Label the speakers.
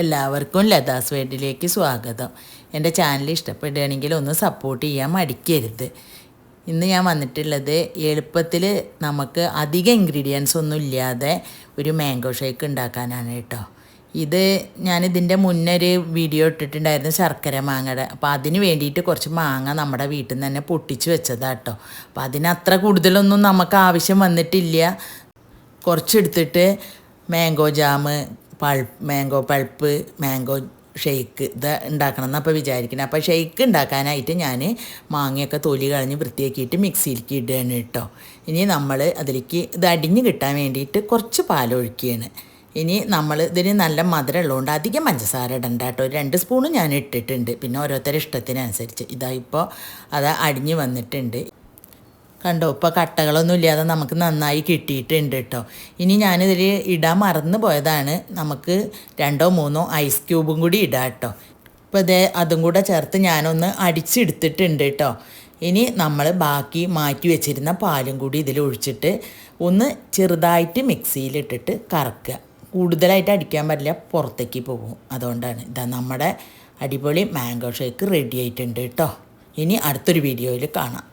Speaker 1: എല്ലാവർക്കും ലതാസ് വേഡിലേക്ക് സ്വാഗതം. എന്റെ ചാനൽ ഇഷ്ടപ്പെടുകയാണെങ്കിൽ ഒന്ന് സപ്പോർട്ട് ചെയ്യാൻ മടിക്കരുത്. ഇന്ന് ഞാൻ വന്നിട്ടുള്ളത് എളുപ്പത്തിൽ നമുക്ക് അധികം ഇൻഗ്രീഡിയൻസ് ഒന്നും ഇല്ലാതെ ഒരു മാംഗോ ഷേക്ക് ഉണ്ടാക്കാനാണ് കേട്ടോ. ഇത് ഞാനിതിന്റെ മുന്നേ ഒരു വീഡിയോ ഇട്ടിട്ടുണ്ടായിരുന്നു ശർക്കര മാങ്ങയുടെ. അപ്പോൾ അതിന് വേണ്ടിയിട്ട് കുറച്ച് മാങ്ങ നമ്മുടെ വീട്ടിൽ നിന്ന് തന്നെ പൊട്ടിച്ച് വെച്ചതാണ് കേട്ടോ. അപ്പോൾ അതിന് അത്ര കൂടുതലൊന്നും നമുക്ക് ആവശ്യം വന്നിട്ടില്ല. കുറച്ചെടുത്തിട്ട് mango jam pulp mango pulp mango shake ഇത് ഉണ്ടാക്കണം എന്നപ്പോൾ വിചാരിക്കണം. അപ്പോൾ ഷെയ്ക്ക് ഉണ്ടാക്കാനായിട്ട് ഞാൻ മാങ്ങയൊക്കെ തൊലി കളഞ്ഞ് വൃത്തിയാക്കിയിട്ട് മിക്സിയിലേക്ക് ഇടുകയാണ് കേട്ടോ. ഇനി നമ്മൾ അതിലേക്ക് ഇത് അടിഞ്ഞ് കിട്ടാൻ വേണ്ടിയിട്ട് കുറച്ച് പാലൊഴിക്കുകയാണ്. ഇനി നമ്മൾ ഇതിന് നല്ല മധുരം ഉള്ളതുകൊണ്ട് അധികം പഞ്ചസാര ഇടണ്ട കേട്ടോ. ഒരു രണ്ട് സ്പൂണും ഞാൻ ഇട്ടിട്ടുണ്ട്. പിന്നെ ഓരോരുത്തരുടെ ഇഷ്ടത്തിനനുസരിച്ച്. ഇതാ അത് അടിഞ്ഞ് വന്നിട്ടുണ്ട്. കണ്ടോ ഇപ്പോൾ കട്ടകളൊന്നും ഇല്ലാതെ നമുക്ക് നന്നായി കിട്ടിയിട്ടുണ്ട് കേട്ടോ ഇനി ഞാനിതിൽ ഇടാൻ മറന്നു പോയതാണ്. നമുക്ക് രണ്ടോ മൂന്നോ ഐസ് ക്യൂബും കൂടി ഇടാം കേട്ടോ ഇപ്പോൾ ഇതേ അതും കൂടെ ചേർത്ത് ഞാനൊന്ന് അടിച്ചെടുത്തിട്ടുണ്ട് കേട്ടോ ഇനി നമ്മൾ ബാക്കി മാറ്റി വെച്ചിരുന്ന പാലും കൂടി ഇതിൽ ഒഴിച്ചിട്ട് ഒന്ന് ചെറുതായിട്ട് മിക്സിയിലിട്ടിട്ട് കറക്കുക. കൂടുതലായിട്ട് അടിക്കാൻ പറ്റില്ല പുറത്തേക്ക് പോകും. അതുകൊണ്ടാണ് ഇതാ നമ്മുടെ അടിപൊളി മാംഗോ ഷേക്ക് റെഡി ആയിട്ടുണ്ട് കേട്ടോ ഇനി അടുത്തൊരു വീഡിയോയിൽ കാണാം.